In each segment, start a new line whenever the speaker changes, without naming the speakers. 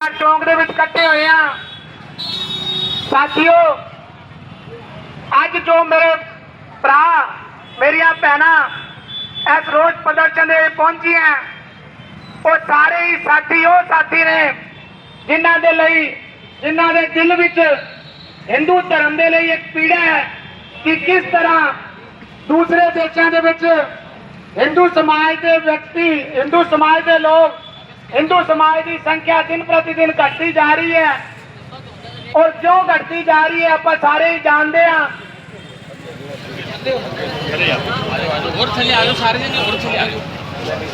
ਚੌਂਕ ਦੇ ਵਿੱਚ ਇਕੱਠੇ ਹੋਏ ਆ। ਸਾਥੀਓ, ਅੱਜ ਜੋ ਮੇਰੇ ਭਰਾ, ਮੇਰੀਆਂ ਭੈਣਾਂ ਇਸ ਰੋਜ਼ ਪ੍ਰਦਰਸ਼ਨ ਦੇ ਪਹੁੰਚੀਆਂ ਉਹ ਸਾਰੇ ਹੀ ਸਾਥੀ, ਉਹ ਸਾਥੀ ਨੇ ਜਿਨ੍ਹਾਂ ਦੇ ਲਈ, ਜਿਨ੍ਹਾਂ ਦੇ ਦਿਲ ਵਿੱਚ ਹਿੰਦੂ ਧਰਮ ਦੇ ਲਈ ਇੱਕ ਪੀੜਾ ਹੈ ਕਿ ਕਿਸ ਤਰ੍ਹਾਂ ਦੂਸਰੇ ਦੇਸ਼ਾਂ ਦੇ ਵਿੱਚ ਹਿੰਦੂ ਸਮਾਜ ਦੇ ਵਿਅਕਤੀ, ਹਿੰਦੂ ਸਮਾਜ ਦੇ ਲੋਕ ਹਿੰਦੂ ਸਮਾਜ ਦੀ ਸੰਖਿਆ ਦਿਨ ਪ੍ਰਤੀ ਦਿਨ ਘਟਦੀ ਜਾ ਰਹੀ ਹੈ। ਔਰ ਕਿਉਂ ਘਟਦੀ ਜਾ ਰਹੀ ਹੈ ਆਪਾਂ ਸਾਰੇ ਹੀ ਜਾਣਦੇ
ਆ ਹੋਰ ਥੱਲੇ ਆ ਜਾਓ ਸਾਰੇ ਜਣੇ ਹੋਰ ਥੱਲੇ ਆ ਜਾਓ।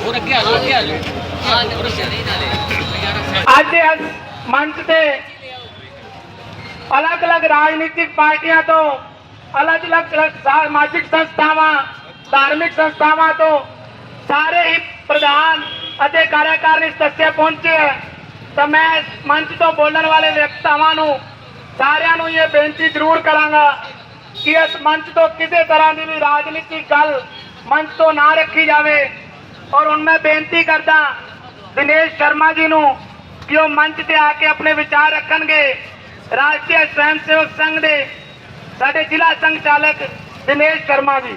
ਹੋਰ ਅੱਗੇ ਆ ਜਾਓ ਅੱਗੇ ਆ ਜਾਓ।
ਅੱਜ ਅੱਜ ਮੰਚ ਤੇ ਅਲੱਗ-ਅਲੱਗ ਰਾਜਨੀਤਿਕ ਪਾਰਟੀਆਂ ਤੋਂ ਅਲੱਗ-ਅਲੱਗ ਸਮਾਜਿਕ ਸੰਸਥਾਵਾਂ ਧਾਰਮਿਕ ਸੰਸਥਾਵਾਂ ਤੋਂ ਸਾਰੇ ਹੀ ਪ੍ਰਧਾਨ ਅਤੇ ਕਾਰਜਕਾਰਨੀ ਸਦੱਸਿਆ ਪਹੁੰਚੇ ਹੈ। ਤਾਂ ਮੈਂ ਮੰਚ ਤੋਂ ਬੋਲਣ ਵਾਲੇ ਵਿਅਕਤਾਵਾਂ ਨੂੰ, ਸਾਰਿਆਂ ਨੂੰ ਇਹ ਬੇਨਤੀ ਜ਼ਰੂਰ ਕਰਾਂਗਾ ਕਿ ਇਸ ਮੰਚ ਤੋਂ ਕਿਸੇ ਤਰ੍ਹਾਂ ਦੀ ਵੀ ਰਾਜਨੀਤਿਕ ਗੱਲ ਮੰਚ ਤੋਂ ਨਾ ਰੱਖੀ ਜਾਵੇ। ਔਰ ਹੁਣ ਮੈਂ ਬੇਨਤੀ ਕਰਦਾ ਦਿਨੇਸ਼ ਸ਼ਰਮਾ ਜੀ ਨੂੰ ਕਿ ਉਹ ਮੰਚ ਤੇ ਆ ਕੇ ਆਪਣੇ ਵਿਚਾਰ ਰੱਖਣਗੇ। ਰਾਸ਼ਟਰੀ ਸਵੈਮ ਸੇਵਕ ਸੰਘ ਦੇ ਸਾਡੇ ਜ਼ਿਲ੍ਹਾ ਸੰਘ ਚਾਲਕ ਦਿਨੇਸ਼ ਸ਼ਰਮਾ ਜੀ।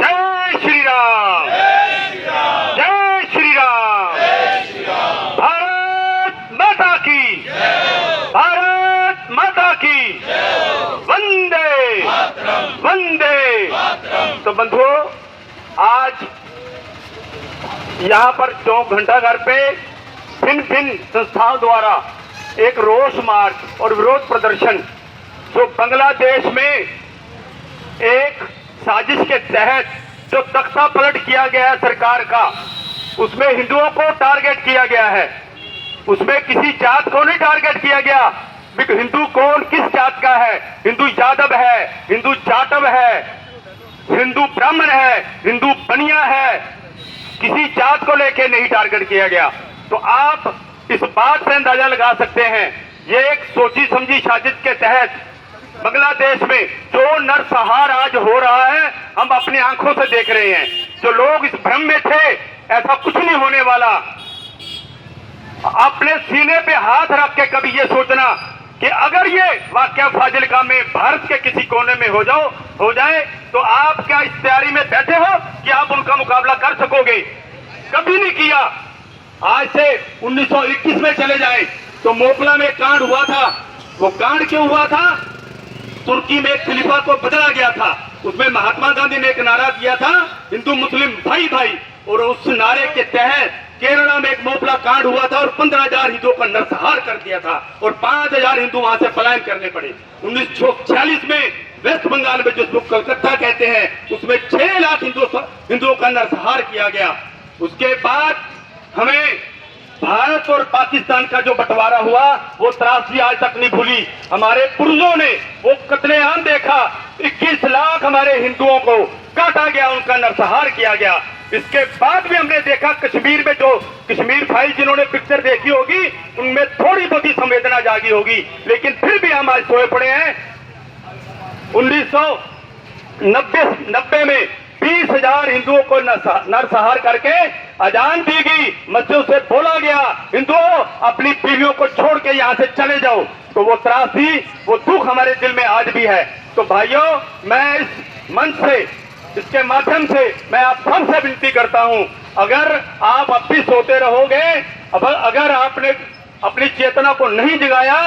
जय श्री राम जय श्री राम भारत माता की। भारत माता की। वंदे। वंदे। तो बंधुओं, आज यहाँ पर चौक घंटाघर पे भिन्न भिन्न संस्थाओं द्वारा एक रोष मार्च और विरोध प्रदर्शन, जो बांग्लादेश में एक साजिश के तहत जो तख्ता पलट किया गया है सरकार का, उसमें हिंदुओं को टारगेट किया गया है। उसमें किसी जात को नहीं टारगेट किया गया। हिंदू कौन, किस जात का है? हिंदू यादव है, हिंदू जाटव है, हिंदू ब्राह्मण है, हिंदू बनिया है, किसी जात को लेके नहीं टारगेट किया गया। तो आप इस बात से अंदाज़ा लगा सकते हैं। ये एक सोची समझी साजिश के तहत बांग्लादेश में जो नरसंहार आज हो रहा है, हम अपनी आँखों से देख रहे हैं। जो लोग इस भ्रम में थे, ऐसा कुछ नहीं होने वाला। अपने सीने पे हाथ रख के कभी ये सोचना कि अगर ये वाक्य फाजिलका में भारत के किसी कोने में हो जाओ, हो जाए तो आप क्या इस तैयारी में बैठे हो कि आप उनका मुकाबला कर सकोगे? कभी नहीं किया। आज से 1921 में चले जाए। तो मोपला में कांड हुआ था। वो कांड क्यों हुआ था? तुर्की में एक खलीफा को बदला गया था। उसमें महात्मा गांधी ने एक नारा दिया था, हिंदू मुस्लिम भाई भाई और उस नारे के तहत केरला में एक मोपला कांड हुआ था और पंद्रह हज़ार हिंदुओं का नरसंहार कर दिया था और पाँच हज़ार हिंदू वहाँ से पलायन करने पड़े। उन्नीस सौ छियालीस में वेस्ट बंगाल में जिसको कलकत्ता कहते हैं, उसमें छह लाख हिंदुओं का नरसंहार किया गया। उसके बाद हमें भारत और पाकिस्तान का जो बंटवारा हुआ, वो त्रासदी आज तक नहीं भूली। हमारे पूर्वजों ने वो कत्लेआम देखा 21 लाख हमारे हिंदुओं को काटा गया, उनका नरसंहार किया गया। इसके बाद भी हमने देखा कश्मीर में जो कश्मीर फ़ाइल जिन्होंने पिक्चर देखी होगी, उनमें थोड़ी बहुत ही संवेदना जागी होगी। लेकिन फिर भी हम आज सोए पड़े हैं। उन्नीस सौ नब्बे नब्बे में बीस हज़ार हिंदुओं को नरसहार करके अजान दी गई। मस्जिदों से बोला गया, हिंदुओं, अपनी बीवियों को छोड़ के यहाँ से चले जाओ। तो वो त्रासदी वो दुख हमारे दिल में आज भी है। तो भाइयों, मैं इस मंच से, इसके माध्यम से, मैं आप सबसे विनती करता हूँ, अगर आप अब भी सोते रहोगे, अब अगर आपने अपनी चेतना को नहीं जगाया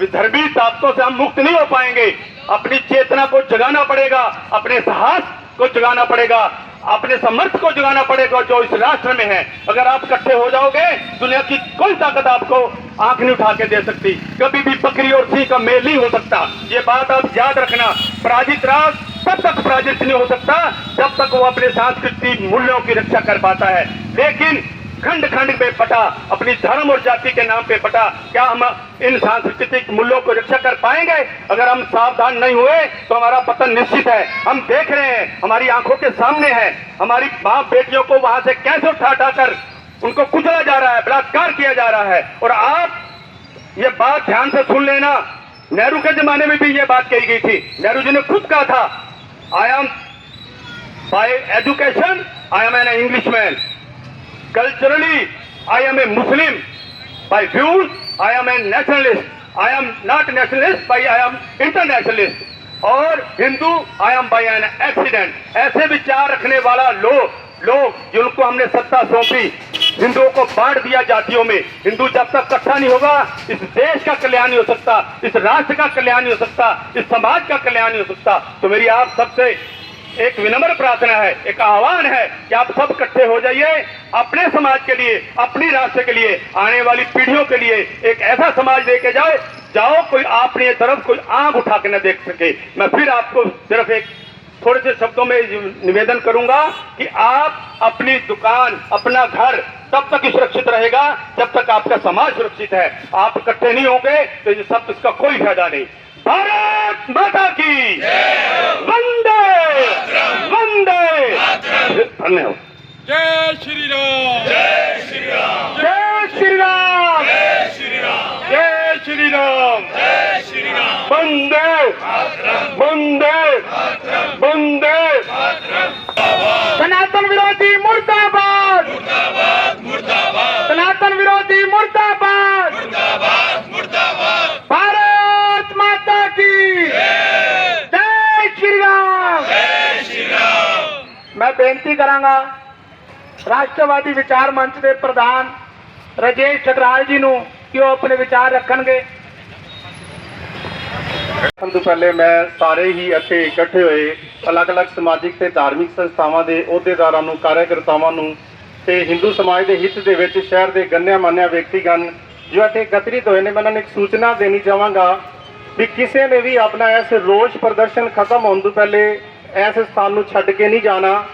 विधर्मी ताकतों से हम मुक्त नहीं हो पाएँगे। अपनी चेतना को जगाना पड़ेगा, अपने साहस को जगाना पड़ेगा। अपने समर्थ को जगाना पड़ेगा जो इस राष्ट्र में है। अगर आप इकट्ठे हो जाओगे, दुनिया की कोई ताकत आपको आँख नहीं उठा के दे सकती। कभी भी बकरी और सिंह का मेल नहीं हो सकता। ये बात आप याद रखना। पराजित राष्ट्र तब तक पराजित नहीं हो सकता जब तक वो अपने सांस्कृतिक मूल्यों की रक्षा कर पाता है। लेकिन खंड खंड पे पटा, अपनी धर्म और जाति के नाम पे पटा। क्या हम इन सांस्कृतिक मूल्यों को रक्षा कर पाएँगे? अगर हम सावधान नहीं हुए तो हमारा पतन निश्चित है। हम देख रहे हैं, हमारी आँखों के सामने है। हमारी माँ बेटियों को वहाँ से कैसे उठा उठा कर उनको कुचला जा रहा है, बलात्कार किया जा रहा है। और आप ये बात ध्यान से सुन लेना। नेहरू के जमाने में भी ये बात कही गई थी। नेहरू जी ने खुद कहा था I am by education I am an a English man culturally i am a muslim
by views, I am a nationalist. I am not nationalist, but I am internationalist. और Hindu I am by an accident ऐसे विचार रखने वाला लोग लोग जिनको हमने सत्ता सौंपी हिंदुओं को बांट दिया जातियों में हिंदू जब तक इकट्ठा नहीं होगा इस देश का कल्याण नहीं हो सकता इस राष्ट्र का कल्याण नहीं हो सकता इस समाज का कल्याण नहीं हो सकता तो मेरी आप सबसे एक विनम्र प्रार्थना है, एक आह्वान है कि आप सब इकट्ठे हो जाइए अपने समाज के लिए, अपनी राष्ट्र के लिए, आने वाली पीढ़ियों के लिए एक ऐसा समाज लेके जाए, जाओ, कोई अपनी तरफ़ कोई आँख उठा के न देख सके। मैं फिर आपको सिर्फ़ एक थोड़े से शब्दों में निवेदन करूँगा कि आप अपनी दुकान, अपना घर तब तक सुरक्षित रहेगा जब तक आपका समाज सुरक्षित है। आप इकट्ठे नहीं होंगे तो ये सब इसका कोई फ़ायदा नहीं। भारत माता की वंदे वंदे धन्यवाद
जय श्री राम
जय श्री राम जय श्री राम जय श्री राम वंदे वंदे वंदे सनातन विरोधी मुर्दाबाद सनातन विरोधी मुर्दाबाद भारत ਬੇਨਤੀ ਕਰਾਂਗਾ ਰਾਸ਼ਟਰਵਾਦੀ ਵਿਚਾਰ ਮੰਚ ਦੇ ਪ੍ਰਧਾਨ ਰਜੇਸ਼ ਠਕਰਾਲ ਜੀ ਨੂੰ ਕਿ ਉਹ ਆਪਣੇ ਵਿਚਾਰ ਰੱਖਣਗੇ। ਸਭ ਤੋਂ ਪਹਿਲੇ ਮੈਂ ਸਾਰੇ ਹੀ ਇੱਥੇ ਇਕੱਠੇ ਹੋਏ ਅਲੱਗ-ਅਲੱਗ ਸਮਾਜਿਕ ਤੇ ਧਾਰਮਿਕ ਸੰਸਥਾਵਾਂ ਦੇ ਅਹੁਦੇਦਾਰਾਂ ਨੂੰ ਕਾਰਜਕਰਤਾਵਾਂ ਨੂੰ ਤੇ ਹਿੰਦੂ ਸਮਾਜ ਦੇ ਹਿੱਤ ਦੇ ਵਿੱਚ ਸ਼ਹਿਰ ਦੇ ਗੰਨਿਆ ਮਾਨਿਆ ਵਿਅਕਤੀਗਣ, ਜੋ ਇੱਥੇ ਇਕੱਤਰਿਤ ਹੋਏ ਨੇ, ਮੈਂ ਉਹਨਾਂ ਨੂੰ ਇੱਕ ਸੂਚਨਾ ਦੇਣੀ ਚਾਹਾਂਗਾ ਵੀ ਕਿਸੇ ਨੇ ਵੀ ਆਪਣਾ ਇਸ ਰੋਸ ਪ੍ਰਦਰਸ਼ਨ ਖਤਮ ਹੋਣ ਤੋਂ ਪਹਿਲੇ ਇਸ ਸਥਾਨ ਨੂੰ ਛੱਡ ਕੇ ਨਹੀਂ ਜਾਣਾ।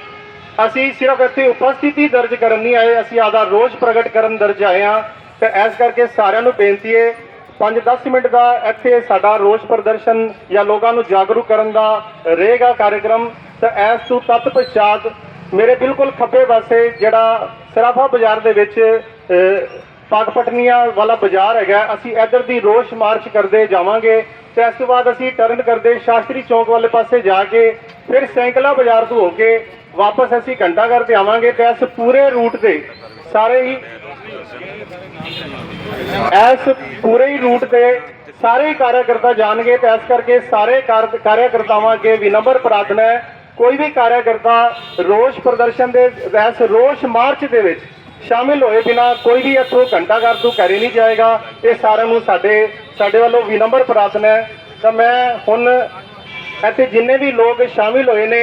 ਅਸੀਂ ਸਿਰਫ ਇੱਥੇ ਉਪਸਥਿਤੀ ਦਰਜ ਕਰਨ ਨਹੀਂ ਆਏ ਅਸੀਂ ਆਦਾ ਰੋਸ ਪ੍ਰਗਟ ਕਰਨ ਦਰਜ ਆਏ ਹਾਂ। ਤੇ ਇਸ ਕਰਕੇ ਸਾਰਿਆਂ ਨੂੰ ਬੇਨਤੀ ਹੈ 5-10 ਮਿੰਟ ਦਾ ਇੱਥੇ ਸਾਡਾ ਰੋਸ ਪ੍ਰਦਰਸ਼ਨ ਜਾਂ ਲੋਕਾਂ ਨੂੰ ਜਾਗਰੂਕ ਕਰਨ ਦਾ ਰਹੇਗਾ ਕਾਰਜਕ੍ਰਮ। ਤੇ ਇਸ ਤੋਂ ਤਤ ਪਛਾਤ ਮੇਰੇ ਬਿਲਕੁਲ ਖੱਬੇ ਪਾਸੇ ਜਿਹੜਾ ਸਰਾਫਾ ਬਾਜ਼ਾਰ ਦੇ ਵਿੱਚ ਅਹ, ਪਾਗਪਟਨੀਆਂ ਵਾਲਾ ਬਾਜ਼ਾਰ ਹੈਗਾ ਅਸੀਂ ਇੱਧਰ ਦੀ ਰੋਸ ਮਾਰਚ ਕਰਦੇ ਜਾਵਾਂਗੇ। ਤੇ ਇਸ ਤੋਂ ਬਾਅਦ ਅਸੀਂ ਟਰਨ ਕਰਦੇ ਸ਼ਾਸਤਰੀ ਚੌਕ ਵਾਲੇ ਪਾਸੇ ਜਾ ਕੇ ਫਿਰ ਸੈਂਕਲਾ ਬਾਜ਼ਾਰ ਤੋਂ ਹੋ ਕੇ ਵਾਪਸ ਅਸੀਂ ਘੰਟਾ ਘਰ ਤੇ ਆਵਾਂਗੇ ਤੇ ਇਸ ਪੂਰੇ ਰੂਟ ਤੇ ਸਾਰੇ ਹੀ ਇਸ ਪੂਰੇ ਹੀ ਰੂਟ ਤੇ ਸਾਰੇ ਹੀ ਕਾਰਜਕਰਤਾ ਜਾਣਗੇ ਤੇ ਇਸ ਕਰਕੇ ਸਾਰੇ ਕਾਰ- ਕਾਰਜਕਰਤਾਵਾਂ ਅੱਗੇ ਵਿਨમ્ਰ ਪ੍ਰਾਰਥਨਾ ਹੈ। ਕੋਈ ਵੀ ਕਾਰਜਕਰਤਾ ਰੋਸ ਪ੍ਰਦਰਸ਼ਨ ਦੇ ਇਸ ਰੋਸ ਮਾਰਚ ਦੇ ਵਿੱਚ ਸ਼ਾਮਿਲ ਹੋਏ ਬਿਨਾ ਕੋਈ ਵੀ ਇੱਥੋਂ ਘੰਟਾ ਘਰ ਤੋਂ ਘਰੇ ਨਹੀਂ ਜਾਏਗਾ। ਇਹ ਸਾਰਿਆਂ ਨੂੰ ਸਾਡੇ ਸਾਡੇ ਵੱਲੋਂ ਵਿਨમ્ਰ ਪ੍ਰਾਰਥਨਾ ਹੈ। ਤਾਂ ਮੈਂ ਹੁਣ ਇੱਥੇ ਜਿੰਨੇ ਵੀ ਲੋਕ ਸ਼ਾਮਿਲ ਹੋਏ ਨੇ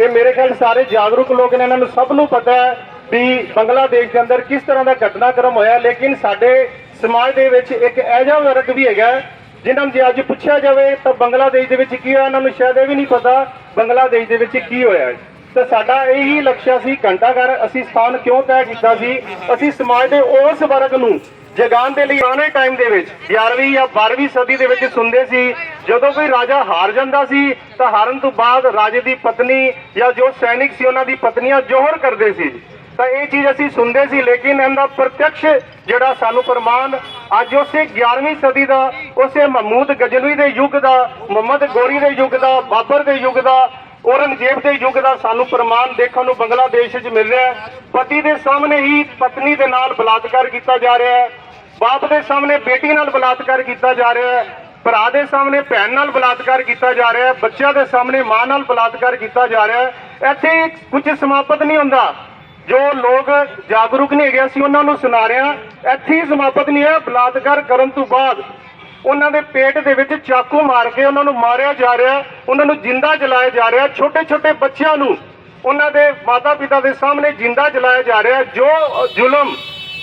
ਇਹ ਮੇਰੇ ਖਿਆਲ ਸਾਰੇ ਜਾਗਰੂਕ ਲੋਕ ਨੇ, ਇਹਨਾਂ ਨੂੰ ਸਭ ਨੂੰ ਪਤਾ ਹੈ ਵੀ ਬੰਗਲਾਦੇਸ਼ ਦੇ ਅੰਦਰ ਕਿਸ ਤਰ੍ਹਾਂ ਦਾ ਘਟਨਾਕ੍ਰਮ ਹੋਇਆ। ਲੇਕਿਨ ਸਾਡੇ ਸਮਾਜ ਦੇ ਵਿੱਚ ਇੱਕ ਐਜਾ ਵਰਗ ਵੀ ਹੈਗਾ, ਜਿਨ੍ਹਾਂ ਨੂੰ ਜੇ ਅੱਜ ਪੁੱਛਿਆ ਜਾਵੇ ਤਾਂ ਬੰਗਲਾਦੇਸ਼ ਦੇ ਵਿੱਚ ਕੀ ਹੋਇਆ, ਇਹਨਾਂ ਨੂੰ ਸ਼ਾਇਦ ਇਹ ਵੀ ਨਹੀਂ ਪਤਾ ਬੰਗਲਾਦੇਸ਼ ਦੇ ਵਿੱਚ ਕੀ ਹੋਇਆ ਤਾਂ ਸਾਡਾ ਇਹੀ ਲਕਸ਼ਯ ਸੀ ਘੰਟਾ ਘਰ, ਅਸੀਂ ਸਥਾਨ ਕਿਉਂ ਤੈਅ ਕੀਤਾ ਸੀ? ਅਸੀਂ ਸਮਾਜ ਦੇ ਉਸ ਵਰਗ ਨੂੰ ਜਗਾਉਣ ਦੇ ਲਈ ਆਉਣੇ ਟਾਈਮ ਦੇ ਵਿੱਚ 11ਵੀਂ ਜਾਂ 12ਵੀਂ ਸਦੀ ਦੇ ਵਿੱਚ ਸੁਣਦੇ ਸੀ, ਜਦੋਂ ਕੋਈ ਰਾਜਾ ਹਾਰ ਜਾਂਦਾ ਸੀ, ਤਾਂ ਹਾਰਨ ਤੋਂ ਬਾਅਦ ਰਾਜੇ ਦੀ ਪਤਨੀ ਜਾਂ ਜੋ ਸੈਨਿਕ ਸੀ ਉਹਨਾਂ ਦੀ ਪਤਨੀਆਂ ਜੋਹਰ ਕਰਦੇ ਸੀ। ਤਾਂ ਇਹ ਚੀਜ਼ ਅਸੀਂ ਸੁਣਦੇ ਸੀ, ਲੇਕਿਨ ਇਹਦਾ ਪ੍ਰਤੱਖ ਜਿਹੜਾ ਸਾਨੂੰ ਪ੍ਰਮਾਣ ਅੱਜ ਉਸੇ 11ਵੀਂ ਸਦੀ ਦਾ, ਉਸੇ ਮਹਮੂਦ ਗਜਨਵੀ ਦੇ ਯੁੱਗ ਦਾ, ਮੁਹੰਮਦ ਗੋਰੀ ਦੇ ਯੁੱਗ ਦਾ, ਬਾਬਰ ਦੇ ਯੁੱਗ ਦਾ ਔਰੰਗਜ਼ੇਬ ਦੇ ਯੁੱਗ ਦਾ ਸਾਨੂੰ ਪ੍ਰਮਾਣ ਦੇਖਣ ਨੂੰ ਬੰਗਲਾਦੇਸ਼ ਵਿੱਚ ਮਿਲ ਰਿਹਾ ਹੈ। ਪਤੀ ਦੇ ਸਾਹਮਣੇ ਹੀ ਪਤਨੀ ਦੇ ਨਾਲ ਬਲਾਤਕਾਰ ਕੀਤਾ ਜਾ ਰਿਹਾ ਹੈ। ਬਾਪ ਦੇ ਸਾਹਮਣੇ ਬੇਟੀ ਨਾਲ ਬਲਾਤਕਾਰ ਕੀਤਾ ਜਾ ਰਿਹਾ ਹੈ। ਭਰਾ ਦੇ ਸਾਹਮਣੇ ਭੈਣ ਨਾਲ ਬਲਾਤਕਾਰ ਕੀਤਾ ਜਾ ਰਿਹਾ ਹੈ। ਬੱਚਿਆਂ ਦੇ ਸਾਹਮਣੇ ਮਾਂ ਨਾਲ ਬਲਾਤਕਾਰ ਕੀਤਾ ਜਾ ਰਿਹਾ ਹੈ। ਇੱਥੇ ਕੁਝ ਸਮਾਪਤ ਨਹੀਂ ਹੁੰਦਾ। ਜੋ ਲੋਕ ਜਾਗਰੂਕ ਨਹੀਂ ਹੈਗੇ, ਅਸੀਂ ਉਹਨਾਂ ਨੂੰ ਸੁਣਾ ਰਿਹਾ ਇੱਥੇ ਹੀ ਸਮਾਪਤ ਨਹੀਂ ਹੈ। ਬਲਾਤਕਾਰ ਕਰਨ ਤੋਂ ਬਾਅਦ ਉਹਨਾਂ ਦੇ ਪੇਟ ਦੇ ਵਿੱਚ ਚਾਕੂ ਮਾਰ ਕੇ ਉਹਨਾਂ ਨੂੰ ਮਾਰਿਆ ਜਾ ਰਿਹਾ ਉਹਨਾਂ ਨੂੰ ਜਿੰਦਾ ਜਲਾਇਆ ਜਾ ਰਿਹਾ ਛੋਟੇ ਛੋਟੇ ਬੱਚਿਆਂ ਨੂੰ ਉਹਨਾਂ ਦੇ ਮਾਤਾ ਪਿਤਾ ਦੇ ਸਾਹਮਣੇ ਜਿੰਦਾ ਜਲਾਇਆ ਜਾ ਰਿਹਾ ਜੋ ਜ਼ੁਲਮ,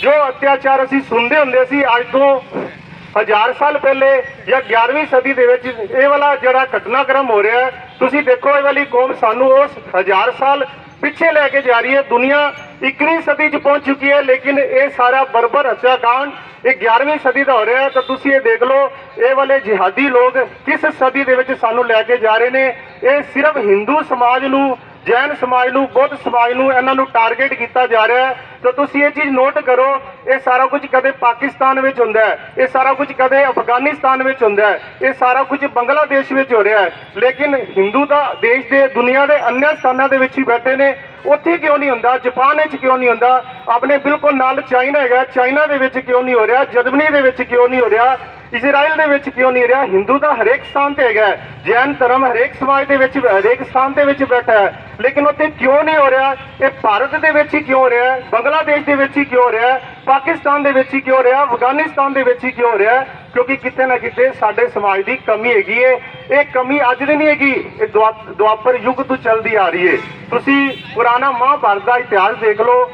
ਜੋ ਅਤਿਆਚਾਰ ਅਸੀਂ ਸੁਣਦੇ ਹੁੰਦੇ ਸੀ ਅੱਜ ਤੋਂ ਹਜ਼ਾਰ ਸਾਲ ਪਹਿਲੇ ਜਾਂ 11ਵੀਂ ਸਦੀ ਦੇ ਵਿੱਚ, ਇਹ ਵਾਲਾ ਜਿਹੜਾ ਘਟਨਾਕ੍ਰਮ ਹੋ ਰਿਹਾ ਤੁਸੀਂ ਦੇਖੋ ਇਹ ਵਾਲੀ ਕੌਮ ਸਾਨੂੰ ਉਸ ਹਜ਼ਾਰ ਸਾਲ ਪਿੱਛੇ ਲੈ ਕੇ ਜਾ ਰਹੀ ਹੈ। ਦੁਨੀਆ 21ਵੀਂ ਸਦੀ 'ਚ ਪਹੁੰਚ ਚੁੱਕੀ ਹੈ, ਲੇਕਿਨ ਇਹ ਸਾਰਾ ਬਰਬਰ ਹੱਤਿਆਕਾਂਡ ਇਹ 11ਵੀਂ ਸਦੀ ਦਾ ਹੋ ਰਿਹਾ ਤਾਂ ਤੁਸੀਂ ਇਹ ਦੇਖ ਲਓ, ਇਹ ਵਾਲੇ ਜਿਹਾਦੀ ਲੋਕ ਕਿਸ ਸਦੀ ਦੇ ਵਿੱਚ ਸਾਨੂੰ ਲੈ ਕੇ ਜਾ ਰਹੇ ਨੇ? ਇਹ ਸਿਰਫ ਹਿੰਦੂ ਸਮਾਜ ਨੂੰ ਜੈਨ ਸਮਾਜ ਨੂੰ, ਬੁੱਧ ਸਮਾਜ ਨੂੰ ਇਹਨਾਂ ਨੂੰ ਟਾਰਗੇਟ ਕੀਤਾ ਜਾ ਰਿਹਾ ਹੈ। ਤਾਂ ਤੁਸੀਂ ਇਹ ਚੀਜ਼ ਨੋਟ ਕਰੋ, ਇਹ ਸਾਰਾ ਕੁਝ ਕਦੇ ਪਾਕਿਸਤਾਨ ਵਿੱਚ ਹੁੰਦਾ ਹੈ, ਇਹ ਸਾਰਾ ਕੁਝ ਕਦੇ ਅਫਗਾਨਿਸਤਾਨ ਵਿੱਚ ਹੁੰਦਾ ਹੈ, ਇਹ ਸਾਰਾ ਕੁਝ ਬੰਗਲਾਦੇਸ਼ ਵਿੱਚ ਹੋ ਰਿਹਾ ਹੈ। ਲੇਕਿਨ ਹਿੰਦੂ ਦਾ ਦੇਸ਼ ਦੇ, ਦੁਨੀਆ ਦੇ ਅੰਨ੍ਯ ਸਥਾਨਾਂ ਦੇ ਵਿੱਚ ਹੀ ਬੈਠੇ ਨੇ, ਉੱਥੇ ਕਿਉਂ ਨਹੀਂ ਹੁੰਦਾ, ਜਾਪਾਨ ਵਿੱਚ ਕਿਉਂ ਨਹੀਂ ਹੁੰਦਾ? ਆਪਣੇ ਬਿਲਕੁਲ ਨਾਲ ਚਾਈਨਾ ਹੈਗਾ, ਚਾਈਨਾ ਦੇ ਵਿੱਚ ਕਿਉਂ ਨਹੀਂ ਹੋ ਰਿਹਾ, ਜਰਮਨੀ ਦੇ ਵਿੱਚ ਕਿਉਂ ਨਹੀਂ ਹੋ ਰਿਹਾ? ਇਜ਼ਰਾਈਲ ਦੇ ਵਿੱਚ ਕਿਉਂ ਨਹੀਂ ਰਿਹਾ? ਹਿੰਦੂ ਦਾ ਹਰੇਕ ਸਥਾਨ ਤੇ ਹੈਗਾ ਜੈਨ ਧਰਮ ਹਰੇਕ ਸਮਾਜ ਦੇ ਵਿੱਚ, ਹਰੇਕ ਸਥਾਨ ਦੇ ਵਿੱਚ ਬੈਠਾ ਹੈ। ਲੇਕਿਨ ਉੱਥੇ ਕਿਉਂ ਨਹੀਂ ਹੋ ਰਿਹਾ? ਇਹ ਭਾਰਤ ਦੇ ਵਿੱਚ ਹੀ ਕਿਉਂ ਹੋ ਰਿਹਾ ਬੰਗਲਾਦੇਸ਼ ਦੇ ਵਿੱਚ ਹੀ ਕਿਉਂ ਹੋ ਰਿਹਾ ਪਾਕਿਸਤਾਨ ਦੇ ਵਿੱਚ ਹੀ ਕਿਉਂ ਹੋ ਰਿਹਾ ਅਫਗਾਨਿਸਤਾਨ ਦੇ ਵਿੱਚ ਹੀ ਕਿਉਂ ਹੋ ਰਿਹਾ ਕਿਉਂਕਿ ਕਿਤੇ ਨਾ ਕਿਤੇ ਸਾਡੇ ਸਮਾਜ ਦੀ ਕਮੀ ਹੈਗੀ ਏ। ਇਹ ਕਮੀ ਅੱਜ ਦੀ ਨਹੀਂ ਹੈਗੀ। ਇਹ ਦੁਆ- ਦੁਆਪਰ ਯੁੱਗ ਤੋਂ ਚੱਲਦੀ ਆ ਰਹੀ ਏ। ਤੁਸੀਂ ਪੁਰਾਣਾ ਮਹਾਭਾਰਤ ਦਾ ਇਤਿਹਾਸ ਦੇਖ ਲਓ।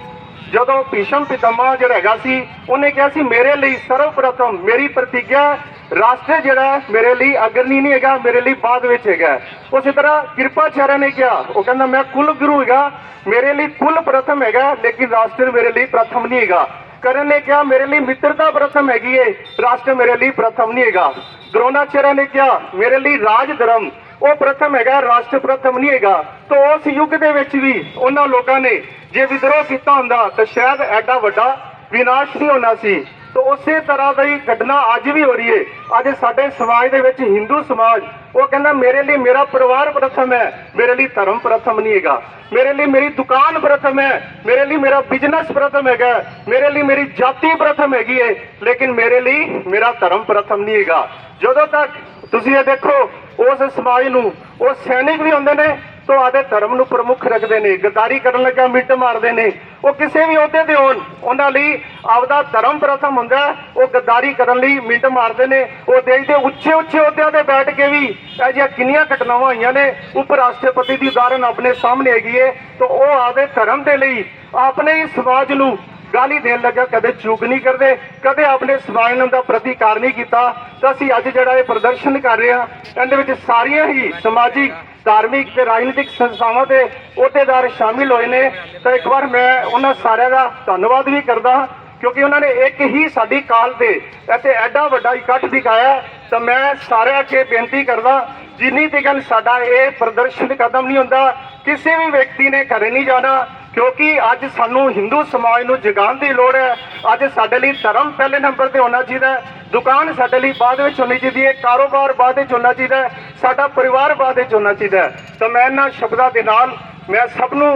ਜਦੋਂ ਭੀਸ਼ਮ ਪਿਤਾਮਾ ਜਿਹੜਾ ਹੈਗਾ ਸੀ, ਉਹਨੇ ਕਿਹਾ ਸੀ, ਮੇਰੇ ਲਈ ਸਰਵਪ੍ਰਥਮ ਮੇਰੀ ਪ੍ਰਤੀਗਿਆ ਰਾਸ਼ਟਰ ਜਿਹੜਾ ਮੇਰੇ ਲਈ ਅਗਰਨੀ ਨਹੀਂ ਹੈਗਾ, ਮੇਰੇ ਲਈ ਬਾਅਦ ਵਿੱਚ ਹੈਗਾ ਉਸੇ ਤਰ੍ਹਾਂ ਕਿਰਪਾਚਾਰਿਆ ਨੇ ਕਿਹਾ। ਉਹ ਕਹਿੰਦਾ, ਮੈਂ ਕੁਲ ਗੁਰੂ ਹੈਗਾ, ਮੇਰੇ ਲਈ ਕੁਲ ਪ੍ਰਥਮ ਹੈਗਾ, ਲੇਕਿਨ ਰਾਸ਼ਟਰ ਮੇਰੇ ਲਈ ਪ੍ਰਥਮ ਨਹੀਂ ਹੈਗਾ। ਕਰਨ ਨੇ ਕਿਹਾ, ਮੇਰੇ ਲਈ ਮਿੱਤਰਤਾ ਪ੍ਰਥਮ ਹੈਗੀ ਏ, ਰਾਸ਼ਟਰ ਮੇਰੇ ਲਈ ਪ੍ਰਥਮ ਨਹੀਂ ਹੈਗਾ। ਦਰੋਣਾਚਾਰਿਆ ਨੇ ਕਿਹਾ, ਮੇਰੇ ਲਈ ਰਾਜ ਧਰਮ ਉਹ ਪ੍ਰਥਮ ਹੈਗਾ, ਰਾਸ਼ਟਰ ਪ੍ਰਥਮ ਨਹੀਂ ਹੈਗਾ। ਤਾਂ ਉਸ ਯੁੱਗ ਦੇ ਵਿੱਚ ਵੀ ਉਹਨਾਂ ਲੋਕਾਂ ਨੇ ਜੇ ਵਿਦਰੋਹ ਕੀਤਾ ਹੁੰਦਾ, ਤਾਂ ਸ਼ਾਇਦ ਐਡਾ ਵੱਡਾ ਵਿਨਾਸ਼ ਨਹੀਂ ਹੋਣਾ ਸੀ। ਤਾਂ ਉਸੇ ਤਰ੍ਹਾਂ ਦਾ ਹੀ ਘਟਨਾ ਅੱਜ ਵੀ ਹੋ ਰਹੀ ਹੈ। ਅੱਜ ਸਾਡੇ ਸਮਾਜ ਦੇ ਵਿੱਚ ਹਿੰਦੂ ਸਮਾਜ, ਉਹ ਕਹਿੰਦਾ, ਮੇਰੇ ਲਈ ਮੇਰਾ ਪਰਿਵਾਰ ਪ੍ਰਥਮ ਹੈ, ਮੇਰੇ ਲਈ ਧਰਮ ਪ੍ਰਥਮ ਨਹੀਂ ਹੈਗਾ। ਮੇਰੇ ਲਈ ਮੇਰੀ ਦੁਕਾਨ ਪ੍ਰਥਮ ਹੈ, ਮੇਰੇ ਲਈ ਮੇਰਾ ਬਿਜ਼ਨਸ ਪ੍ਰਥਮ ਹੈਗਾ। ਮੇਰੇ ਲਈ ਮੇਰੀ ਜਾਤੀ ਪ੍ਰਥਮ ਹੈਗੀ ਹੈ, ਲੇਕਿਨ ਮੇਰੇ ਲਈ ਮੇਰਾ ਧਰਮ ਪ੍ਰਥਮ ਨਹੀਂ ਹੈਗਾ। ਜਦੋਂ ਤੱਕ ਤੁਸੀਂ ਇਹ ਦੇਖੋ ਉਸ ਸਮਾਜ ਨੂੰ, ਉਹ ਸੈਨਿਕ ਵੀ ਹੁੰਦੇ ਨੇ ਤੋਂ ਆਦੇ ਧਰਮ ਨੂੰ ਪ੍ਰਮੁੱਖ ਰੱਖਦੇ ਨੇ, ਗਦਾਰੀ ਕਰਨ ਲੱਗਾ ਮਿੱਟ ਮਾਰਦੇ ਨੇ। ਉਹ ਕਿਸੇ ਵੀ ਅਹੁਦੇ ਤੇ ਹੋਣ, ਉਹਨਾਂ ਲਈ ਆਪਦਾ ਧਰਮ ਪ੍ਰਥਮ ਹੁੰਦਾ ਉਹ ਗਦਾਰੀ ਕਰਨ ਲਈ ਮਿੰਟ ਮਾਰਦੇ ਨੇ। ਉਹ ਦੇਸ਼ ਦੇ ਉੱਚੇ ਉੱਚੇ ਅਹੁਦਿਆਂ ਤੇ ਬੈਠ ਕੇ ਵੀ ਇਹ ਜਿਹੀਆਂ ਕਿੰਨੀਆਂ ਘਟਨਾਵਾਂ ਹੋਈਆਂ ਨੇ ਉਪ ਰਾਸ਼ਟਰਪਤੀ ਦੀ ਉਦਾਹਰਨ ਆਪਣੇ ਸਾਹਮਣੇ ਹੈਗੀ ਏ, ਤਾਂ ਉਹ ਆਪਦੇ ਧਰਮ ਦੇ ਲਈ, ਆਪਣੇ ਹੀ ਸਮਾਜ ਨੂੰ ਗਾਲੀ ਦੇਣ ਲੱਗਾ, ਕਦੇ ਚੂਕ ਨਹੀਂ ਕਰਦੇ, ਕਦੇ ਆਪਣੇ ਸਮਾਜ ਨੂੰ ਦਾ ਪ੍ਰਤੀਕਾਰ ਨਹੀਂ ਕੀਤਾ। ਤਾਂ ਅਸੀਂ ਅੱਜ ਜਿਹੜਾ ਇਹ ਪ੍ਰਦਰਸ਼ਨ ਕਰ ਰਹੇ ਹਾਂ, ਇਹਦੇ ਵਿੱਚ ਸਾਰੀਆਂ ਹੀ ਸਮਾਜਿਕ, ਧਾਰਮਿਕ ਤੇ ਰਾਜਨੀਤਿਕ ਸੰਸਥਾਵਾਂ ਦੇ ਅਹੁਦੇਦਾਰ ਸ਼ਾਮਿਲ ਹੋਏ ਨੇ। ਤਾਂ ਇੱਕ ਵਾਰ ਮੈਂ ਉਹਨਾਂ ਸਾਰਿਆਂ ਦਾ ਧੰਨਵਾਦ ਵੀ ਕਰਦਾ ਕਿਉਂਕਿ ਉਹਨਾਂ ਨੇ ਇੱਕ ਹੀ ਸਾਡੀ ਕਾਲ ਤੇ ਇੱਥੇ ਐਡਾ ਵੱਡਾ ਇਕੱਠ ਦਿਖਾਇਆ। ਤਾਂ ਮੈਂ ਸਾਰਿਆਂ ਅੱਗੇ ਬੇਨਤੀ ਕਰਦਾ ਜਿੰਨੀ ਤੱਕ ਸਾਡਾ ਇਹ ਪ੍ਰਦਰਸ਼ਨ ਕਦਮ ਨਹੀਂ ਹੁੰਦਾ, ਕਿਸੇ ਵੀ ਵਿਅਕਤੀ ਨੇ ਘਰੇ ਨਹੀਂ ਜਾਣਾ। ਕਿਉਂਕਿ ਅੱਜ ਸਾਨੂੰ ਹਿੰਦੂ ਸਮਾਜ ਨੂੰ ਜਗਾਉਣ ਦੀ ਲੋੜ ਹੈ। ਅੱਜ ਸਾਡੇ ਲਈ ਧਰਮ ਪਹਿਲੇ ਨੰਬਰ ਤੇ ਹੋਣਾ ਚਾਹੀਦਾ ਦੁਕਾਨ ਸਾਡੇ ਲਈ ਬਾਅਦ ਵਿੱਚ ਹੋਣੀ ਚਾਹੀਦੀ ਹੈ। ਕਾਰੋਬਾਰ ਬਾਅਦ ਵਿੱਚ ਹੋਣਾ ਚਾਹੀਦਾ ਸਾਡਾ ਪਰਿਵਾਰ ਬਾਅਦ ਵਿੱਚ ਹੋਣਾ ਚਾਹੀਦਾ ਤਾਂ ਮੈਂ ਇਹਨਾਂ ਸ਼ਬਦਾਂ ਦੇ ਨਾਲ ਮੈਂ ਸਭ ਨੂੰ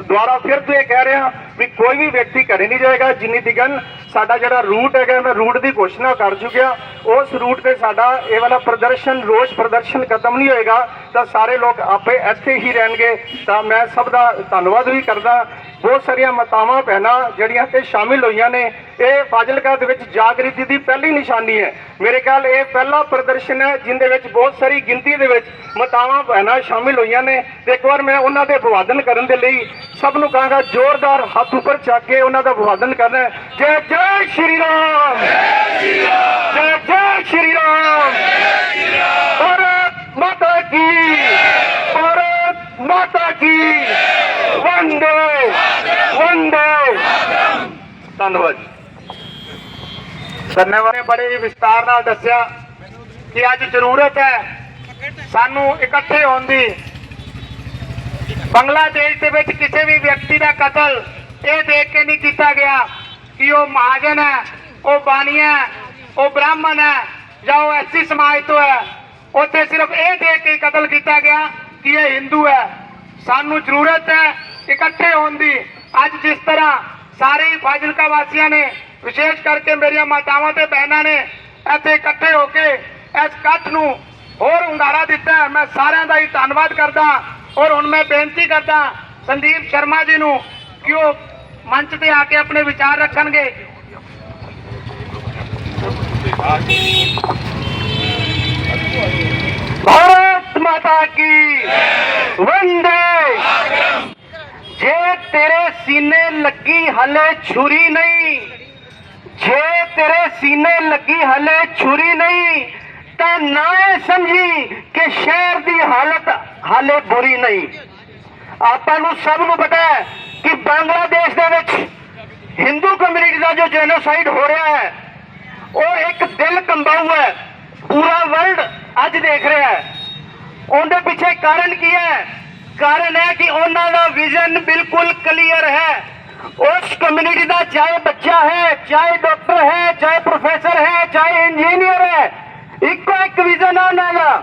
ਦੁਆਰਾ ਫਿਰ ਤੋਂ ਇਹ ਕਹਿ ਰਿਹਾ ਵੀ ਕੋਈ ਵੀ ਵਿਅਕਤੀ ਘਰੇ ਨਹੀਂ ਜਾਏਗਾ। ਜਿੰਨੀ ਦਿਗਨ ਸਾਡਾ ਜਿਹੜਾ ਰੂਟ ਹੈਗਾ, ਮੈਂ ਰੂਟ ਦੀ ਘੋਸ਼ਣਾ ਕਰ ਚੁੱਕਿਆ। ਉਸ ਰੂਟ ਤੇ ਸਾਡਾ ਇਹ ਵਾਲਾ ਪ੍ਰਦਰਸ਼ਨ ਰੋਜ਼ ਪ੍ਰਦਰਸ਼ਨ ਖਤਮ ਨਹੀਂ ਹੋਏਗਾ। ਤਾਂ ਸਾਰੇ ਲੋਕ ਆਪੇ ਇੱਥੇ ਹੀ ਰਹਿਣਗੇ। ਤਾਂ ਮੈਂ ਸਭ ਦਾ ਧੰਨਵਾਦ ਵੀ ਕਰਦਾ। ਬਹੁਤ ਸਾਰੀਆਂ ਮਾਤਾਵਾਂ, ਭੈਣਾਂ ਜਿਹੜੀਆਂ ਤੇ ਸ਼ਾਮਿਲ ਹੋਈਆਂ ਨੇ, ਇਹ ਫਾਜ਼ਿਲਕਾ ਦੇ ਵਿੱਚ ਜਾਗਰਿਤੀ ਦੀ ਪਹਿਲੀ ਨਿਸ਼ਾਨੀ ਹੈ। ਮੇਰੇ ਖਿਆਲ ਇਹ ਪਹਿਲਾ ਪ੍ਰਦਰਸ਼ਨ ਹੈ, ਜਿੰਦੇ ਵਿੱਚ ਬਹੁਤ ਸਾਰੀ ਗਿਣਤੀ ਦੇ ਵਿੱਚ ਮਾਤਾਵਾਂ, ਭੈਣਾਂ ਸ਼ਾਮਿਲ ਹੋਈਆਂ ਨੇ। ਤੇ ਇੱਕ ਵਾਰ ਮੈਂ ਉਹਨਾਂ ਦੇ ਅਭਿਵਾਦਨ ਕਰਨ ਦੇ ਲਈ ਸਭ ਨੂੰ ਕਹਾਂਗਾ ਜ਼ੋਰਦਾਰ ਹੱਥ ਉੱਪਰ ਚੱਕ ਕੇ ਉਹਨਾਂ ਦਾ ਅਭਿਵਾਦਨ ਕਰਨਾ ਹੈ। ਜੈ ਜੈ ਸ਼੍ਰੀ ਰਾਮ। ਜੈ ਜੈ ਸ਼੍ਰੀ ਰਾਮ। ਭਾਰਤ ਮਾਤਾ ਕੀ? ਭਾਰਤ ਮਾਤਾ ਕੀ? ਵੰਦੇ। ਵੰਦੇ। ਧੰਨਵਾਦ ਜੀ। ਧੰਨਵਾਦ। ਨੇ ਬੜੇ ਹੀ ਵਿਸਤਾਰ ਨਾਲ ਦੱਸਿਆ ਕਿ ਅੱਜ ਜ਼ਰੂਰਤ ਹੈ। ਸਾਨੂੰ ਇਕੱਠੇ ਹੋਣ ਦੀ ਬੰਗਲਾਦੇਸ਼ ਦੇ ਵਿੱਚ ਕਿਸੇ ਵੀ ਵਿਅਕਤੀ ਦਾ ਕਤਲ ਇਹ ਦੇਖ ਕੇ ਨਹੀਂ ਕੀਤਾ ਗਿਆ ਕਿ ਉਹ ਮਹਾਜਨ ਹੈ, ਉਹ ਬਾਣੀ ਹੈ, ਉਹ ਬ੍ਰਾਹਮਣ ਹੈ ਜਾਂ ਉਹ ਐਸੀ ਸਮਾਜ ਤੋਂ ਹੈ। ਉੱਥੇ ਸਿਰਫ ਇਹ ਦੇਖ ਕੇ ਕਤਲ ਕੀਤਾ ਗਿਆ ਕਿ ਇਹ ਹਿੰਦੂ ਹੈ। ਸਾਨੂੰ ਜ਼ਰੂਰਤ ਹੈ ਇਕੱਠੇ ਹੋਣ ਦੀ। ਅੱਜ ਜਿਸ ਤਰ੍ਹਾਂ ਸਾਰੇ ਫਾਜ਼ਿਲਕਾ ਵਾਸੀਆਂ ਨੇ, ਵਿਸ਼ੇਸ਼ ਕਰਕੇ ਮੇਰੀਆਂ ਮਾਤਾਵਾਂ ਤੇ ਬਹਿਨਾਂ ਨੇ, ਇੱਥੇ ਇਕੱਠੇ ਹੋ ਕੇ ਇਸ ਇਕੱਠ ਨੂੰ ਹੋਰ ਹੁੰਗਾਰਾ ਦਿੱਤਾ ਮੈਂ ਸਾਰਿਆਂ ਦਾ ਹੀ ਧੰਨਵਾਦ ਕਰਦਾ। ਔਰ ਹੁਣ ਮੈਂ ਬੇਨਤੀ ਕਰਦਾ ਸੰਦੀਪ ਸ਼ਰਮਾ ਜੀ ਨੂੰ ਕਿ ਉਹ ਮੰਚ ਤੇ ਆ ਕੇ ਆਪਣੇ ਵਿਚਾਰ ਰੱਖਣਗੇ। ਭਾਰਤ ਮਾਤਾ ਕੀ? ਵੰਦੇ। ਜੇ ਤੇਰੇ ਸੀਨੇ ਲੱਗੀ ਹਲੇ ਛੁਰੀ ਨਹੀਂ, ਜੇ ਤੇਰੇ ਸੀਨੇ ਲੱਗੀ ਹਲੇ ਛੁਰੀ ਨਹੀਂ ਤਾਂ ਨਾ ਸਮਝੀ ਕਿ ਸ਼ਹਿਰ ਦੀ ਹਾਲਤ ਹਾਲੇ ਬੁਰੀ ਨਹੀਂ। ਆਪਾਂ ਨੂੰ ਸਭ ਨੂੰ ਪਤਾ ਹੈ ਕਿ ਬੰਗਲਾਦੇਸ਼ ਦੇ ਵਿੱਚ ਹਿੰਦੂ ਕਮਿਊਨਿਟੀ ਦਾ ਜੋ ਜੈਨੋਸਾਈਡ ਹੋ ਰਿਹਾ ਹੈ, ਉਹ ਇੱਕ ਦਿਲ ਕੰਬਾਊ ਹੈ, ਪੂਰਾ ਵਰਲਡ ਅੱਜ ਦੇਖ ਰਿਹਾ ਹੈ। ਉਹਦੇ ਪਿੱਛੇ ਕਾਰਨ ਕੀ ਹੈ? ਕਾਰਨ ਹੈ ਕਿ ਉਹਨਾਂ ਦਾ ਵਿਜ਼ਨ ਬਿਲਕੁਲ ਕਲੀਅਰ ਹੈ। ਉਸ ਕਮਿਊਨਿਟੀ ਦਾ ਚਾਹੇ ਬੱਚਾ ਹੈ, ਚਾਹੇ ਡਾਕਟਰ ਹੈ, ਚਾਹੇ ਪ੍ਰੋਫੈਸਰ ਹੈ, ਚਾਹੇ ਇੰਜੀਨੀਅਰ ਹੈ ਇੱਕੋ ਇੱਕ ਵਿਜ਼ਨ ਆ ਉਹਨਾਂ ਦਾ।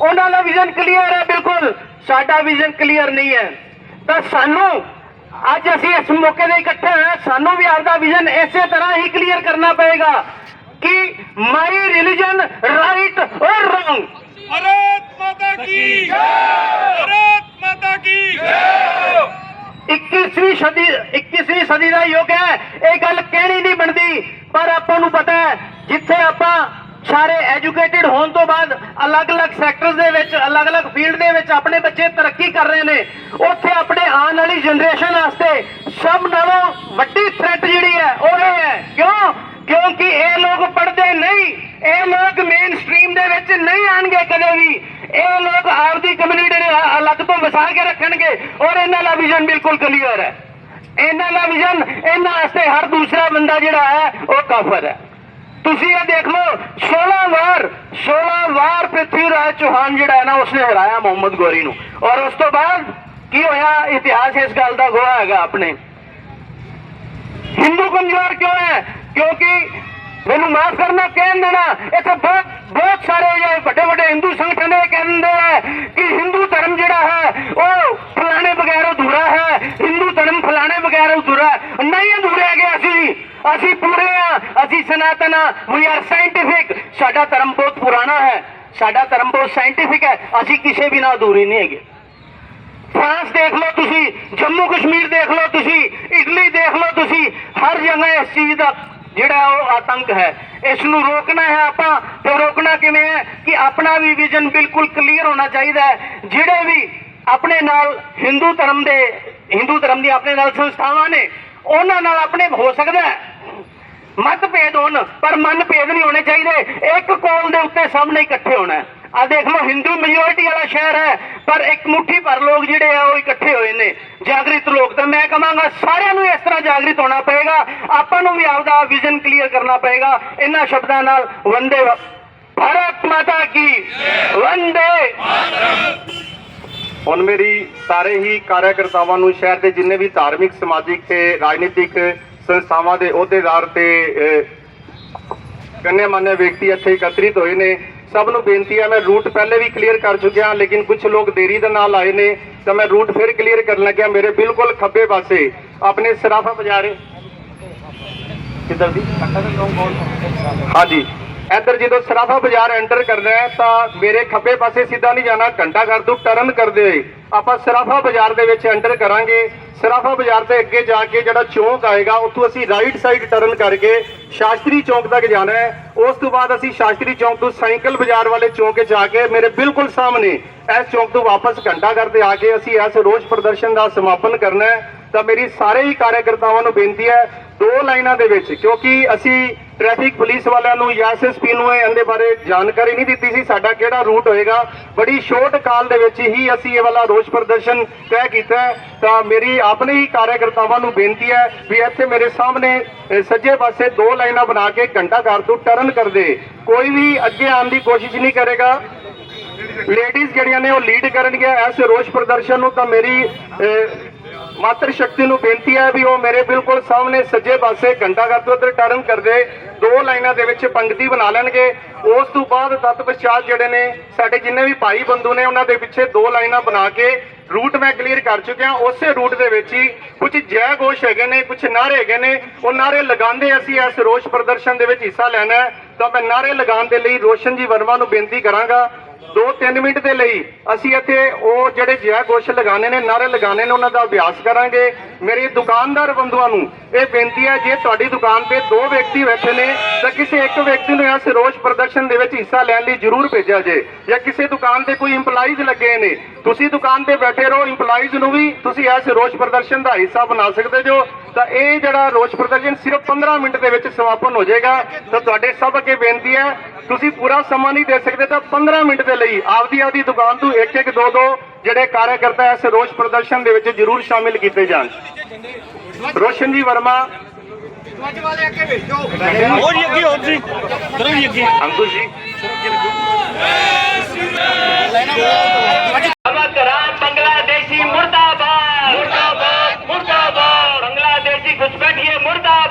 ਉਹਨਾਂ ਦਾ ਵਿਜ਼ਨ ਕਲੀਅਰ ਹੈ ਬਿਲਕੁਲ। ਸਾਡਾ ਵਿਜ਼ਨ ਕਲੀਅਰ ਨਹੀਂ ਹੈ। ਤਾਂ ਸਾਨੂੰ ਅੱਜ ਅਸੀਂ ਇਸ ਮੌਕੇ ਦੇ ਇਕੱਠੇ ਹੋਏ ਸਾਨੂੰ ਵੀ ਆਪਦਾ ਵਿਜ਼ਨ ਇਸੇ ਤਰ੍ਹਾਂ ਹੀ ਕਲੀਅਰ ਕਰਨਾ ਪਏਗਾ ਕਿ my religion right or wrong
Bharat Mata ਕੀ ਜੈ। ਭਾਰਤ ਮਾਤਾ ਕੀ ਜੈ।
21ਵੀਂ ਸਦੀ 21ਵੀਂ ਸਦੀ ਦਾ ਯੁੱਗ ਹੈ। ਇਹ ਗੱਲ ਕਹਿਣੀ ਨਹੀਂ ਬਣਦੀ ਪਰ ਆਪਾਂ ਨੂੰ ਪਤਾ ਹੈ ਜਿੱਥੇ ਆਪਾਂ ਸਾਰੇ ਐਜੂਕੇਟਿਡ ਹੋਣ ਤੋਂ ਬਾਅਦ ਅਲੱਗ-ਅਲੱਗ ਸੈਕਟਰਸ ਦੇ ਵਿੱਚ, ਅਲੱਗ-ਅਲੱਗ ਫੀਲਡ ਦੇ ਵਿੱਚ ਆਪਣੇ ਬੱਚੇ ਤਰੱਕੀ ਕਰ ਰਹੇ ਨੇ। ਉੱਥੇ ਆਪਣੇ ਆਉਣ ਵਾਲੀ ਜਨਰੇਸ਼ਨ ਵਾਸਤੇ ਸਭ ਨਾਲੋਂ ਵੱਡੀ ਥ੍ਰੈਟ ਜਿਹੜੀ ਹੈ, ਉਹ ਇਹ ਹੈ। ਕਿਉਂ? ਕਿਉਂਕਿ ਇਹ ਲੋਕ ਪੜ੍ਹਦੇ ਨਹੀਂ। ਇਹ ਲੋਕ ਮੇਨ ਸਟ੍ਰੀਮ ਦੇ ਵਿੱਚ ਨਹੀਂ ਆਣਗੇ ਕਦੇ ਵੀ। ਇਹ ਲੋਕ ਆਪਦੀ ਕਮਿਊਨਿਟੀ ਨੂੰ ਅਲੱਗ ਤੋਂ ਵਸਾ ਕੇ ਰੱਖਣਗੇ ਔਰ ਇਹਨਾਂ ਦਾ ਵਿਜ਼ਨ ਬਿਲਕੁਲ ਕਲੀਅਰ ਹੈ। ਇਹਨਾਂ ਦਾ ਵਿਜ਼ਨ ਇਹਨਾਂ ਵਾਸਤੇ ਹਰ ਦੂਸਰਾ ਬੰਦਾ ਜਿਹੜਾ ਹੈ, ਉਹ ਕਾਫਰ ਹੈ। ਤੁਸੀਂ ਇਹ ਦੇਖ ਲਓ 16 ਵਾਰ 16 ਵਾਰ ਪ੍ਰਿਥਵੀ ਰਾਜ ਚੌਹਾਨ ਜਿਹੜਾ ਹੈ ਨਾ, ਉਸਨੇ ਹਰਾਇਆ ਮੁਹੰਮਦ ਗੋਰੀ ਨੂੰ। ਔਰ ਉਸ ਤੋਂ ਬਾਅਦ ਕੀ ਹੋਇਆ? ਇਤਿਹਾਸ ਇਸ ਗੱਲ ਦਾ ਗਵਾਹ ਹੈਗਾ ਆਪਣੇ। ਹਿੰਦੂ ਕਮਜ਼ੋਰ ਕਿਉਂ ਹੈ? ਕਿਉਂਕਿ ਮੈਨੂੰ ਮਾਫ ਕਰਨਾ, ਕਹਿਣ ਦੇਣਾ, ਇੱਥੇ ਬਹੁਤ ਬਹੁਤ ਸਾਰੇ ਜਿਹੜੇ ਵੱਡੇ ਵੱਡੇ ਹਿੰਦੂ ਸੰਗਠਨ ਇਹ ਕਹਿੰਦੇ ਆ ਕਿ ਹਿੰਦੂ ਧਰਮ ਜਿਹੜਾ ਹੈ, ਉਹ ਫਲਾਣੇ ਬਗੈਰ ਅਧੂਰਾ ਹੈ ਹਿੰਦੂ ਧਰਮ ਫਲਾਣੇ ਬਗੈਰ ਅਧੂਰਾ ਹੈ ਨਹੀਂ ਅਧੂਰੇ ਹੈਗੇ ਅਸੀਂ ਅਸੀਂ ਪੂਰੇ ਆ ਅਸੀਂ ਸਨਾਤਨ ਵੀ ਆਰ ਸਾਇੰਟਿਫਿਕ ਸਾਡਾ ਧਰਮ ਬਹੁਤ ਪੁਰਾਣਾ ਹੈ, ਸਾਡਾ ਧਰਮ ਬਹੁਤ ਸਾਇੰਟਿਫਿਕ ਹੈ, ਅਸੀਂ ਕਿਸੇ ਵੀ ਨਾਲ ਅਧੂਰੇ ਨਹੀਂ ਹੈਗੇ। ਫਰਾਂਸ ਦੇਖ ਲਓ ਤੁਸੀਂ, ਜੰਮੂ ਕਸ਼ਮੀਰ ਦੇਖ ਲਓ ਤੁਸੀਂ, ਇਟਲੀ ਦੇਖ ਲਓ ਤੁਸੀਂ, ਹਰ ਜਗ੍ਹਾ ਇਸ ਚੀਜ਼ ਦਾ ਜਿਹੜਾ ਉਹ ਆਤੰਕ ਹੈ। ਇਸ ਨੂੰ ਰੋਕਣਾ ਹੈ ਆਪਾਂ, ਤੇ ਰੋਕਣਾ ਕਿਵੇਂ ਹੈ ਕਿ ਆਪਣਾ ਵੀ ਵਿਜ਼ਨ ਬਿਲਕੁਲ ਕਲੀਅਰ ਹੋਣਾ ਚਾਹੀਦਾ ਹੈ। ਜਿਹੜੇ ਵੀ ਆਪਣੇ ਨਾਲ ਹਿੰਦੂ ਧਰਮ ਦੇ, ਹਿੰਦੂ ਧਰਮ ਦੀ ਆਪਣੇ ਨਾਲ ਸੰਸਥਾਵਾਂ ਨੇ, ਉਹਨਾਂ ਨਾਲ ਆਪਣੇ ਹੋ ਸਕਦਾ ਹੈ। ਮਤਭੇਦ ਹੋਣ, ਪਰ ਮਨਭੇਦ ਨਹੀਂ ਹੋਣੇ ਚਾਹੀਦੇ। ਇੱਕ ਕੋਲ ਦੇ ਉੱਤੇ ਸਭ ਨੇ ਇਕੱਠੇ ਹੋਣਾ ਹੈ। ਆ ਦੇਖ ਲਓ ਹਿੰਦੂ ਮੈਜੋਰਿਟੀ ਵਾਲਾ ਸ਼ਹਿਰ ਹੈ, ਪਰ ਇੱਕ ਮੁੱਠੀ ਭਰ ਲੋਕ ਜਿਹੜੇ ਆ, ਉਹ ਇਕੱਠੇ ਹੋਏ ਨੇ। ਜਾਗਰਿਤ ਲੋਕ, ਤਾਂ ਮੈਂ ਕਹਾਂਗਾ ਸਾਰਿਆਂ ਨੂੰ ਇਸ ਤਰ੍ਹਾਂ ਜਾਗਰਿਤ ਹੋਣਾ ਪਏਗਾ। ਆਪਾਂ ਨੂੰ ਵੀ ਆਪਦਾ ਵਿਜ਼ਨ ਕਲੀਅਰ ਕਰਨਾ ਪਏਗਾ। ਇਹਨਾਂ ਸ਼ਬਦਾਂ ਨਾਲ ਵੰਦੇ ਭਾਰਤ ਮਾਤਾ ਕੀ? ਵੰਦੇ! ਹੁਣ ਮੇਰੀ ਸਾਰੇ ਹੀ ਕਾਰਜਕਰਤਾਵਾਂ ਨੂੰ ਸ਼ਹਿਰ ਦੇ ਜਿੰਨੇ ਵੀ ਧਾਰਮਿਕ, ਸਮਾਜਿਕ ਤੇ ਰਾਜਨੀਤਿਕ ਸੰਸਥਾਵਾਂ ਦੇ ਅਹੁਦੇਦਾਰ ਤੇ ਅਹ, ਗੰਨੇਮਾਨੇ ਵਿਅਕਤੀ ਇੱਥੇ ਇਕੱਤਰਿਤ ਹੋਏ ਨੇ। ਸਭ ਨੂੰ ਬੇਨਤੀ ਹੈ ਮੈਂ ਰੂਟ ਪਹਿਲੇ ਵੀ ਕਲੀਅਰ ਕਰ ਚੁੱਕਿਆ ਲੇਕਿਨ ਕੁਝ ਲੋਕ ਦੇਰੀ ਦੇ ਨਾਲ ਆਏ ਨੇ ਤਾਂ ਮੈਂ ਰੂਟ ਫਿਰ ਕਲੀਅਰ ਕਰਨ ਲੱਗਿਆ। ਮੇਰੇ ਬਿਲਕੁਲ ਖੱਬੇ ਪਾਸੇ ਆਪਣੇ ਸਰਾਫਾ ਬਾਜ਼ਾਰ ਕਿੱਧਰ ਦੀ? ਹਾਂਜੀ। ਇੱਧਰ ਜਦੋਂ ਸਰਾਫਾ ਬਾਜ਼ਾਰ ਐਂਟਰ ਕਰਨਾ ਹੈ, ਤਾਂ ਮੇਰੇ ਖੱਬੇ ਪਾਸੇ ਸਿੱਧਾ ਨਹੀਂ ਜਾਣਾ, ਘੰਟਾ ਘਰ ਤੋਂ ਟਰਨ ਕਰਦੇ ਹੋਏ ਆਪਾਂ ਸਰਾਫਾ ਬਾਜ਼ਾਰ ਦੇ ਵਿੱਚ ਐਂਟਰ ਕਰਾਂਗੇ। ਸਰਾਫਾ ਬਾਜ਼ਾਰ ਦੇ ਅੱਗੇ ਜਾ ਕੇ ਜਿਹੜਾ ਚੌਂਕ ਆਏਗਾ, ਉੱਥੋਂ ਅਸੀਂ ਰਾਈਟ ਸਾਈਡ ਟਰਨ ਕਰਕੇ ਸ਼ਾਸਤਰੀ ਚੌਂਕ ਤੱਕ ਜਾਣਾ ਹੈ। ਉਸ ਤੋਂ ਬਾਅਦ ਅਸੀਂ ਸ਼ਾਸਤਰੀ ਚੌਂਕ ਤੋਂ ਸਾਈਕਲ ਬਾਜ਼ਾਰ ਵਾਲੇ ਚੌਂਕ 'ਚ ਜਾ ਕੇ ਮੇਰੇ ਬਿਲਕੁਲ ਸਾਹਮਣੇ ਇਸ ਚੌਂਕ ਤੋਂ ਵਾਪਸ ਘੰਟਾ ਘਰ ਤੇ ਆ ਕੇ ਅਸੀਂ ਇਸ ਰੋਜ਼ ਪ੍ਰਦਰਸ਼ਨ ਦਾ ਸਮਾਪਨ ਕਰਨਾ ਹੈ। ਤਾਂ ਮੇਰੀ ਸਾਰੇ ਹੀ ਕਾਰਜਕਰਤਾਵਾਂ ਨੂੰ ਬੇਨਤੀ ਹੈ, ਦੋ ਲਾਈਨਾਂ ਦੇ ਵਿੱਚ, ਕਿਉਂਕਿ ਅਸੀਂ ਟ੍ਰੈਫਿਕ ਪੁਲਿਸ ਵਾਲਿਆਂ ਨੂੰ ਜਾਂ ਐਸਐਸਪੀ ਨੂੰ ਇਹ ਇਹਦੇ ਬਾਰੇ ਜਾਣਕਾਰੀ ਨਹੀਂ ਦਿੱਤੀ ਸੀ। ਸਾਡਾ ਕਿਹੜਾ ਰੂਟ ਹੋਏਗਾ? ਬੜੀ ਸ਼ੋਰਟ ਕਾਲ ਦੇ ਵਿੱਚ ਹੀ ਅਸੀਂ ਇਹ ਵਾਲਾ ਰੋਸ ਪ੍ਰਦਰਸ਼ਨ ਤੈਅ ਕੀਤਾ ਤਾਂ ਮੇਰੀ ਆਪਣੇ ਹੀ ਕਾਰਜਕਰਤਾਵਾਂ ਨੂੰ ਬੇਨਤੀ ਹੈ ਵੀ ਇੱਥੇ ਮੇਰੇ ਸਾਹਮਣੇ ਸੱਜੇ ਪਾਸੇ ਦੋ ਲਾਈਨਾਂ ਬਣਾ ਕੇ ਘੰਟਾ ਘਰ ਤੋਂ ਟਰਨ ਕਰਦੇ ਕੋਈ ਵੀ ਅੱਗੇ ਆਉਣ ਦੀ ਕੋਸ਼ਿਸ਼ ਨਹੀਂ ਕਰੇਗਾ। ਲੇਡੀਜ਼ ਜਿਹੜੀਆਂ ਨੇ ਉਹ ਲੀਡ ਕਰਨਗੀਆਂ। ਇਸ ਰੋਸ ਪ੍ਰਦਰਸ਼ਨ ਨੂੰ ਤਾਂ ਮੇਰੀ ਮਾਤਰ ਸ਼ਕਤੀ ਨੂੰ ਬੇਨਤੀ ਹੈ ਵੀ ਉਹ ਮੇਰੇ ਬਿਲਕੁਲ ਸਾਹਮਣੇ ਸੱਜੇ ਪਾਸੇ ਘੰਟਾ ਘਰ ਤੋਂ ਉੱਧਰ ਟਰਨ ਕਰਦੇ, ਦੋ ਲਾਈਨਾਂ ਦੇ ਵਿੱਚ ਪੰਕਤੀ ਬਣਾ ਲੈਣਗੇ। ਉਸ ਤੋਂ ਬਾਅਦ ਤਤ ਪਛਾਤ ਜਿਹੜੇ ਨੇ, ਸਾਡੇ ਜਿੰਨੇ ਵੀ ਭਾਈ ਬੰਦੂ ਨੇ, ਉਹਨਾਂ ਦੇ ਪਿੱਛੇ ਦੋ ਲਾਈਨਾਂ ਬਣਾ ਕੇ ਰੂਟ ਮੈਂ ਕਲੀਅਰ ਕਰ ਚੁੱਕਿਆ। ਉਸੇ ਰੂਟ ਦੇ ਵਿੱਚ ਹੀ ਕੁਝ ਜੈ ਘੋਸ਼ ਹੈਗੇ ਨੇ, ਕੁਝ ਨਾਰੇ ਹੈਗੇ ਨੇ। ਉਹ ਨਾਰੇ ਲਗਾਉਂਦੇ ਅਸੀਂ ਇਸ ਰੋਸ ਪ੍ਰਦਰਸ਼ਨ ਦੇ ਵਿੱਚ ਹਿੱਸਾ ਲੈਣਾ ਤਾਂ ਮੈਂ ਨਾਰੇ ਲਗਾਉਣ ਦੇ ਲਈ ਰੋਸ਼ਨ ਜੀ ਵਰਮਾ ਨੂੰ ਬੇਨਤੀ ਕਰਾਂਗਾ। 2-3 ਮਿੰਟ ਦੇ ਲਈ ਅਸੀਂ ਇੱਥੇ ਉਹ ਜਿਹੜੇ ਜੈ ਘੋਸ਼ ਲਗਾਣੇ ਨੇ ਨਾਰੇ ਲਗਾਣੇ ਨੇ, ਉਹਨਾਂ ਦਾ ਅਭਿਆਸ ਕਰਾਂਗੇ। ਮੇਰੀ ਦੁਕਾਨਦਾਰ ਬੰਧੂਆਂ ਨੂੰ ਇਹ ਬੇਨਤੀ ਹੈ, ਜੇ ਤੁਹਾਡੀ ਦੁਕਾਨ ਤੇ ਦੋ ਵਿਅਕਤੀ ਬੈਠੇ ਨੇ, ਤਾਂ ਕਿਸੇ ਇੱਕ ਵਿਅਕਤੀ ਨੂੰ ਇਸ ਰੋਸ ਪ੍ਰਦਰਸ਼ਨ ਦੇ ਵਿੱਚ ਹਿੱਸਾ ਲੈਣ ਲਈ ਜ਼ਰੂਰ ਭੇਜਿਆ ਜੇ ਜਾਂ ਕਿਸੇ ਦੁਕਾਨ ਤੇ ਕੋਈ EMPLOYEES ਲੱਗੇ ਨੇ, ਤੁਸੀਂ ਦੁਕਾਨ ਤੇ ਬੈਠੇ ਰਹੋ, EMPLOYEES ਨੂੰ ਵੀ ਤੁਸੀਂ ਇਸ ਰੋਸ ਪ੍ਰਦਰਸ਼ਨ ਦਾ ਹਿੱਸਾ ਬਣਾ ਸਕਦੇ ਜੋ। ਤਾਂ ਇਹ ਜਿਹੜਾ ਰੋਸ ਪ੍ਰਦਰਸ਼ਨ ਸਿਰਫ 15 ਮਿੰਟ ਦੇ ਵਿੱਚ ਸਮਾਪਨ ਹੋ ਜਾਏਗਾ। ਤਾਂ ਤੁਹਾਡੇ ਸਭ ਅੱਗੇ ਬੇਨਤੀ ਹੈ, ਤੁਸੀਂ ਪੂਰਾ ਸਮਾਂ ਨਹੀਂ ਦੇ ਸਕਦੇ ਤਾਂ 15 ਮਿੰਟ ਦੇ ਲਈ ਆਪਦੀ ਆਪਦੀ ਦੁਕਾਨ ਤੋਂ ਇੱਕ ਇੱਕ ਦੋ ਦੋ ਜਿਹੜੇ ਕਾਰਜਕਰਤਾ ਇਸ ਰੋਸ ਪ੍ਰਦਰਸ਼ਨ ਦੇ ਵਿੱਚ ਜ਼ਰੂਰ ਸ਼ਾਮਿਲ ਕੀਤੇ ਜਾਣ। ਰੋਸ਼ਨ ਜੀ ਵਰਮਾ।
ਬੰਗਲਾਦੇਸ਼ੀ ਮੁਰਦਾਬਾਦ। ਮੁਰਦਾਬਾਦ
ਮੁਰਦਾਬਾਦ। ਬੰਗਲਾਦੇਸ਼ੀ
ਘੁਸਪੈਠੀਏ ਮੁਰਦਾਬਾਦ।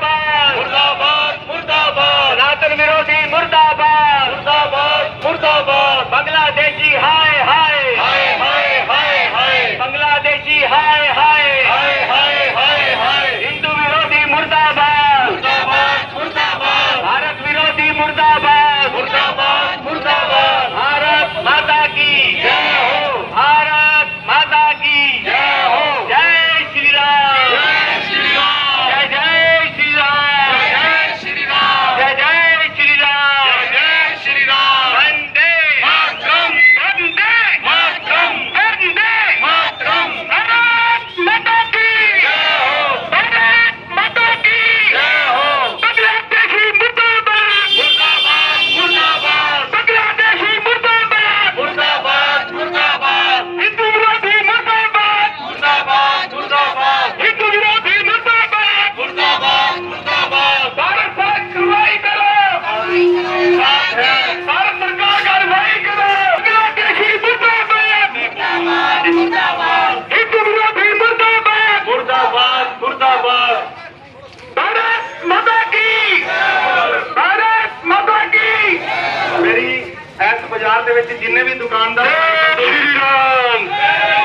ਦੇ
ਵਿੱਚ ਜਿੰਨੇ ਵੀ ਦੁਕਾਨਦਾਰ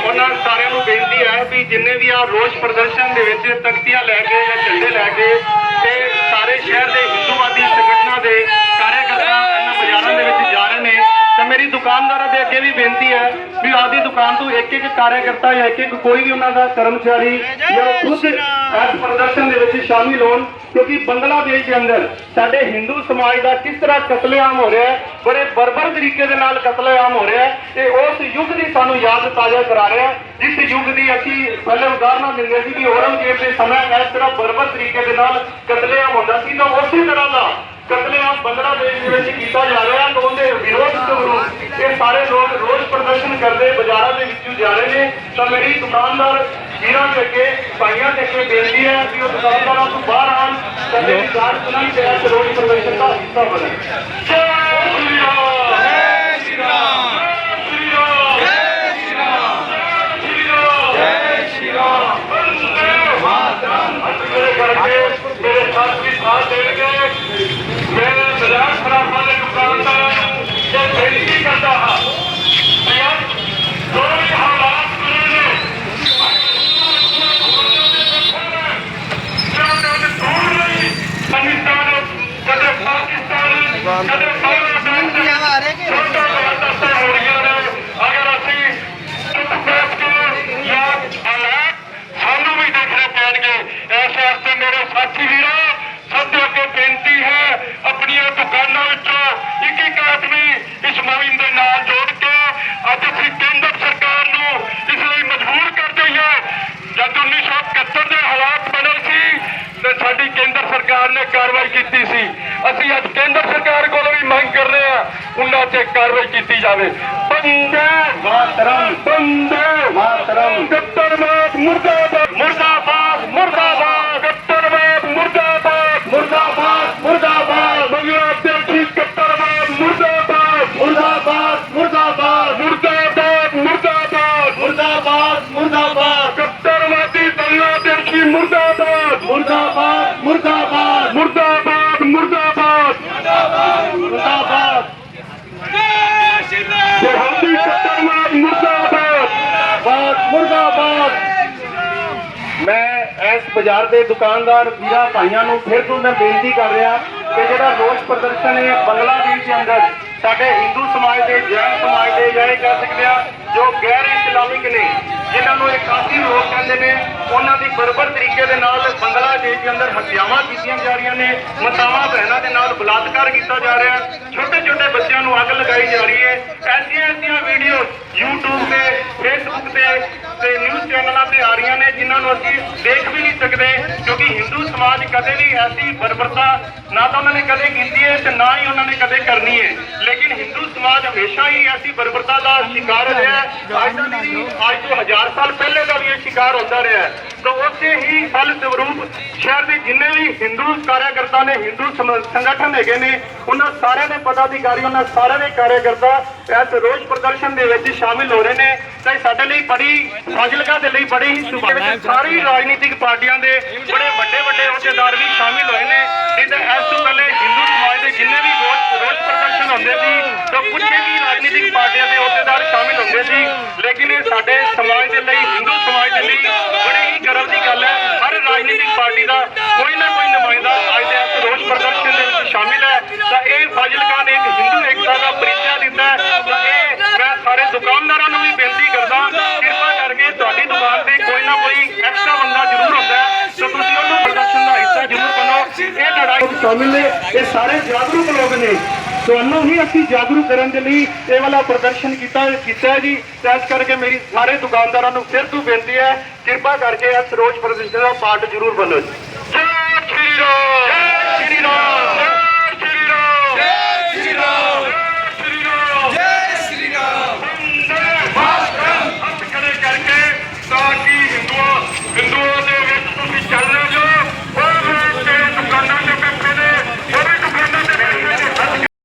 ਉਹਨਾਂ ਸਾਰਿਆਂ ਨੂੰ ਬੇਨਤੀ ਹੈ ਵੀ ਜਿੰਨੇ ਵੀ ਆ ਰੋਸ ਪ੍ਰਦਰਸ਼ਨ ਦੇ ਵਿੱਚ ਤਖਤੀਆਂ ਲੈ ਕੇ ਜਾਂ ਝੰਡੇ ਲੈ ਕੇ ਤੇ ਸਾਰੇ ਸ਼ਹਿਰ ਦੇ ਹਿੰਦੂਵਾਦੀ ਸੰਗਠਨਾਂ ਦੇ ਕਾਰਜਕਰਤਾ ਇਹਨਾਂ ਬਾਜ਼ਾਰਾਂ ਦੇ ਵਿੱਚ ਜਾ ਰਹੇ ਨੇ, ਤਾਂ ਮੇਰੀ ਦੁਕਾਨਦਾਰਾਂ ਦੇ ਅੱਗੇ ਵੀ ਬੇਨਤੀ ਹੈ ਵੀ ਆਪਦੀ ਦੁਕਾਨ ਤੋਂ ਇੱਕ ਇੱਕ ਕਾਰਜਕਰਤਾ ਜਾਂ ਇੱਕ ਇੱਕ ਕੋਈ ਵੀ ਉਹਨਾਂ ਦਾ ਕਰਮਚਾਰੀ ਜਾਂ ਖੁਦ ਪ੍ਰਦਰਸ਼ਨ ਦੇ ਵਿੱਚ ਸ਼ਾਮਿਲ ਹੋਣ। ਕਿਉਂਕਿ ਬੰਗਲਾਦੇਸ਼ ਦੇ ਅੰਦਰ ਸਾਡੇ ਹਿੰਦੂ ਸਮਾਜ ਦਾ ਕਿਸ ਤਰ੍ਹਾਂ ਕਤਲੇਆਮ ਹੋ ਰਿਹਾ ਹੈ, ਬੜੇ ਬਰਬਰ ਤਰੀਕੇ ਦੇ ਨਾਲ ਕਤਲੇਆਮ ਹੋ ਰਿਹਾ ਹੈ ਤੇ ਉਸ ਯੁੱਗ ਦੀ ਸਾਨੂੰ ਯਾਦ ਤਾਜ਼ਾ ਕਰਾ ਰਿਹਾ ਜਿਸ ਯੁੱਗ ਦੀ ਅਸੀਂ ਪਹਿਲੇ ਉਦਾਹਰਨਾਂ ਦਿੰਦੇ ਸੀ ਕਿ ਔਰੰਗਜ਼ੇਬ ਦੇ ਸਮੇਂ ਇਸ ਤਰ੍ਹਾਂ ਬਰਬਰ ਤਰੀਕੇ ਦੇ ਨਾਲ ਕਤਲੇਆਮ ਹੁੰਦਾ ਸੀ, ਤਾਂ ਉਸੇ ਤਰ੍ਹਾਂ ਦਾ ਕਤਲੇਆਮ ਬੰਗਲਾਦੇਸ਼ ਦੇ ਵਿੱਚ ਕੀਤਾ ਜਾ ਰਿਹਾ ਤਾਂ ਉਹਦੇ ਵਿਰੋਧ ਸਵਰੂਪ ਇਹ ਸਾਰੇ ਲੋਕ ਰੋਜ਼ ਪ੍ਰਦਰਸ਼ਨ ਕਰਦੇ, ਬਾਜ਼ਾਰਾਂ ਦੇ ਵਿੱਚੋਂ ਜਾ ਰਹੇ ਨੇ। ਤਾਂ ਮੇਰੀ ਦੁਕਾਨਦਾਰ ਵੀਰਾਂ ਦੇ ਅੱਗੇ ਭਾਈਆਂ ਦੇ ਅੱਗੇ ਬੇਨਤੀ ਹੈ ਕਿ ਉਹ ਦੁਕਾਨਦਾਰਾਂ ਤੋਂ ਬਾਹਰ ਆਉਣ ਕਦੇ ਵੀ ਕਾਰ ਸੁਣਾਈ ਤੇ ਇਸ ਰੋਜ਼ ਪ੍ਰਦਰਸ਼ਨ ਦਾ ਹਿੱਸਾ ਬਣਨ ਜੈ ਸ਼੍ਰੀ ਰਾਮ। ਜੈ ਸ਼੍ਰੀ ਰਾਮ। ਜੈ ਸ਼੍ਰੀ ਰਾਮ। ਜੈ ਸ਼੍ਰੀ ਰਾਮ। ਜੈ ਸ਼੍ਰੀ ਰਾਮ। ਵੰਦੇ ਮਾਤਰਮ ਮੇਰੇ ਕਰਕੇ ਮੇਰੇ ਸਾਥੀ ਸਾਥ ਦੇਣਗੇ ਮੈਂ ਬਾਜ਼ਾਰ ਖਰਾਬਾਂ ਦੇ ਦੁਕਾਨਦਾਰਾਂ ਨੂੰ ਇਹ ਬੇਨਤੀ ਕਰਦਾ ਹਾਂ ਕਿ ਅੱਜ ਜੋ ਵੀ ਹਾਲਾਤ ਬਣੇ ਨੇ ਪਾਕਿਸਤਾਨ ਮੁਰਦਾਬਾਦ ਮੁਰਦਾਬਾਦ ਮੁਰਦਾਬਾਦ ਮੁਰਦਾਬਾਦ ਮੁਰਦਾਬਾਦ। ਮੁਰਦਾਬਾਦ। ਸਰਹੱਦੀ ਗੱਤਰਵਾਦ ਮੁਰਦਾਬਾਦ। ਬਾਦ ਮੁਰਦਾਬਾਦ। ਮੈਂ ਇਸ ਬਾਜ਼ਾਰ ਦੇ ਦੁਕਾਨਦਾਰ ਵੀਰਾਂ ਭਾਈਆਂ ਨੂੰ ਫਿਰ ਤੋਂ ਮੈਂ ਬੇਨਤੀ ਕਰ ਰਿਹਾ ਕਿ ਜਿਹੜਾ ਰੋਸ ਪ੍ਰਦਰਸ਼ਨ ਹੈ ਬੰਗਲਾਦੇਸ਼ ਦੇ ਅੰਦਰ ਸਾਡੇ ਹਿੰਦੂ ਸਮਾਜ ਦੇ ਜੈਨ ਸਮਾਜ ਦੇ ਜਾਂ ਇਹ ਕਹਿ ਸਕਦੇ ਆ ਜੋ ਗੈਰ ਇਸਲਾਮਿਕ ਨੇ ਜਿਨ੍ਹਾਂ ਨੂੰ ਇਹ ਕਾਫੀ ਲੋਕ ਕਹਿੰਦੇ ਨੇ, ਉਹਨਾਂ ਦੀ ਬਰਬਰ ਤਰੀਕੇ ਦੇ ਨਾਲ ਬੰਗਲਾਦੇਸ਼ ਦੇ ਅੰਦਰ ਹੱਤਿਆਵਾਂ ਕੀਤੀਆਂ ਜਾ ਰਹੀਆਂ ਨੇ, ਮਤਾਵਾਂ ਭੈਣਾਂ ਦੇ ਨਾਲ ਬਲਾਤਕਾਰ ਕੀਤਾ ਜਾ ਰਿਹਾ ਛੋਟੇ ਛੋਟੇ ਬੱਚਿਆਂ ਨੂੰ ਅੱਗ ਲਗਾਈ ਜਾ ਰਹੀ ਹੈ। ਐਸੀਆਂ ਐਸੀਆਂ ਵੀਡੀਓ YouTube ਤੇ, Facebook ਤੇ ਤੇ ਨਿਊਜ਼ ਚੈਨਲਾਂ ਤੇ ਆ ਰਹੀਆਂ ਨੇ, ਜਿਨ੍ਹਾਂ ਨੂੰ ਅਸੀਂ ਦੇਖ ਵੀ ਨਹੀਂ ਸਕਦੇ ਕਿਉਂਕਿ ਹਿੰਦੂ ਸਮਾਜ ਕਦੇ ਵੀ ਐਸੀ ਬਰਬਰਤਾ ਨਾ ਤਾਂ ਉਹਨਾਂ ਨੇ ਕਦੇ ਕੀਤੀ ਹੈ ਤੇ ਨਾ ਹੀ ਉਹਨਾਂ ਨੇ ਕਦੇ ਕਰਨੀ ਹੈ। ਲੇਕਿਨ ਹਿੰਦੂ ਸਮਾਜ ਹਮੇਸ਼ਾ ਹੀ ਐਸੀ ਬਰਬਰਤਾ ਦਾ ਸ਼ਿਕਾਰ ਰਿਹਾ ਹੈ। ਅੱਜ ਦਾ ਨਹੀਂ ਅੱਜ ਤੋਂ ਹਜ਼ਾਰ ਸਾਲ ਪਹਿਲੇ ਦਾ ਵੀ ਇਹ ਸ਼ਿਕਾਰ ਹੁੰਦਾ ਰਿਹਾ ਹੈ। ਤਾਂ ਉਸੇ ਹੀ ਫਲ ਸਵਰੂਪ ਸ਼ਹਿਰ ਦੇ ਜਿੰਨੇ ਵੀ ਹਿੰਦੂ ਕਾਰਿਆਕਰਤਾ ਨੇ ਹਿੰਦੂ ਸੰਗਠਨ ਹੈਗੇ ਨੇ ਉਹਨਾਂ ਸਾਰਿਆਂ ਦੇ ਪਦਾਧਿਕਾਰੀ ਉਹਨਾਂ ਸਾਰਿਆਂ ਦੇ ਕਾਰਿਆਕਰਤਾ ਇਸ ਰੋਜ਼ ਪ੍ਰਦਰਸ਼ਨ ਦੇ ਵਿੱਚ ਸ਼ਾਮਿਲ ਹੋ ਰਹੇ ਨੇ। ਤਾਂ ਸਾਡੇ ਲਈ ਬੜੀ ਫਾਜ਼ਿਲਕਾ ਦੇ ਲਈ ਬੜੀ ਹੀ ਸੁਭਾਅ ਵਿੱਚ ਸਾਰੀ ਰਾਜਨੀਤਿਕ ਪਾਰਟੀਆਂ ਦੇ ਬੜੇ ਵੱਡੇ ਵੱਡੇ ਅਹੁਦੇਦਾਰ ਵੀ ਸ਼ਾਮਿਲ ਹੋਏ ਨੇ। ਨਹੀਂ ਤਾਂ ਇਸ ਤੋਂ ਪਹਿਲੇ ਹਿੰਦੂ ਸਮਾਜ ਦੇ ਜਿੰਨੇ ਵੀ ਰੋਜ਼ ਰੋਜ਼ ਪ੍ਰਦਰਸ਼ਨ ਹੁੰਦੇ ਸੀ, ਤਾਂ ਕੁਝ ਵੀ ਰਾਜਨੀਤਿਕ ਪਾਰਟੀਆਂ ਦੇ ਅਹੁਦੇਦਾਰ ਸ਼ਾਮਿਲ ਹੁੰਦੇ ਸੀ। ਲੇਕਿਨ ਇਹ ਸਾਡੇ ਸਮਾਜ ਦੇ ਲਈ, ਹਿੰਦੂ ਸਮਾਜ ਦੇ ਲਈ ਬੜੀ ਹੀ ਗਰਵ ਦੀ ਗੱਲ ਹੈ। ਹਰ ਰਾਜਨੀਤਿਕ ਪਾਰਟੀ ਦਾ ਕੋਈ ਨਾ ਕੋਈ ਨੁਮਾਇੰਦਾ ਅੱਜ ਦੇ ਇਸ ਰੋਜ਼ ਪ੍ਰਦਰਸ਼ਨ ਦੇ ਵਿੱਚ ਸ਼ਾਮਿਲ ਹੈ ਤਾਂ ਇਹ ਫਾਜ਼ਿਲਕਾ ਨੇ ਇੱਕ ਹਿੰਦੂ ਏਕਤਾ ਦਾ ਪਰਿਚੈ ਦਿੱਤਾ ਹੈ ਤਾਂ ਇਹ ਮੈਂ ਸਾਰੇ ਦੁਕਾਨਦਾਰਾਂ ਨੂੰ ਵੀ ਬੇਨਤੀ ਕਰਦਾ ਕਿਰਪਾ ਕਰਕੇ ਤੁਹਾਡੀ ਦੁਕਾਨ ਤੇ ਕੋਈ ਨਾ ਕੋਈ ਐਕਸਟਰਾ ਬੰਦਾ ਜ਼ਰੂਰ ਹੁੰਦਾ ਹੈ ਤਾਂ ਤੁਸੀਂ ਉਹਨੂੰ ਪ੍ਰਦਰਸ਼ਨ ਦਾ ਹਿੱਸਾ ਜ਼ਰੂਰ ਬਣੋ ਇਹ ਲੜਾਈ ਸ਼ਾਮਿਲ ਨੇ। ਇਹ ਸਾਰੇ ਜਾਗਰੂਕ ਲੋਕ ਨੇ। ਤੁਹਾਨੂੰ ਹੀ ਅਸੀਂ ਜਾਗਰੂਕ ਕਰਨ ਦੇ ਲਈ ਇਹ ਵਾਲਾ ਪ੍ਰਦਰਸ਼ਨ ਕੀਤਾ ਕੀਤਾ ਹੈ ਜੀ। ਇਸ ਕਰਕੇ ਮੇਰੀ ਸਾਰੇ ਦੁਕਾਨਦਾਰਾਂ ਨੂੰ ਫਿਰ ਤੋਂ ਬੇਨਤੀ ਹੈ ਕਿਰਪਾ ਕਰਕੇ ਇਸ ਰੋਜ਼ ਪ੍ਰਦਰਸ਼ਨ ਦਾ ਪਾਰਟ ਜ਼ਰੂਰ ਬਣੋ ਜੀ। ਜੈ ਸ਼੍ਰੀ ਰਾਮ। ਜੈ ਸ਼੍ਰੀ ਰਾਮ।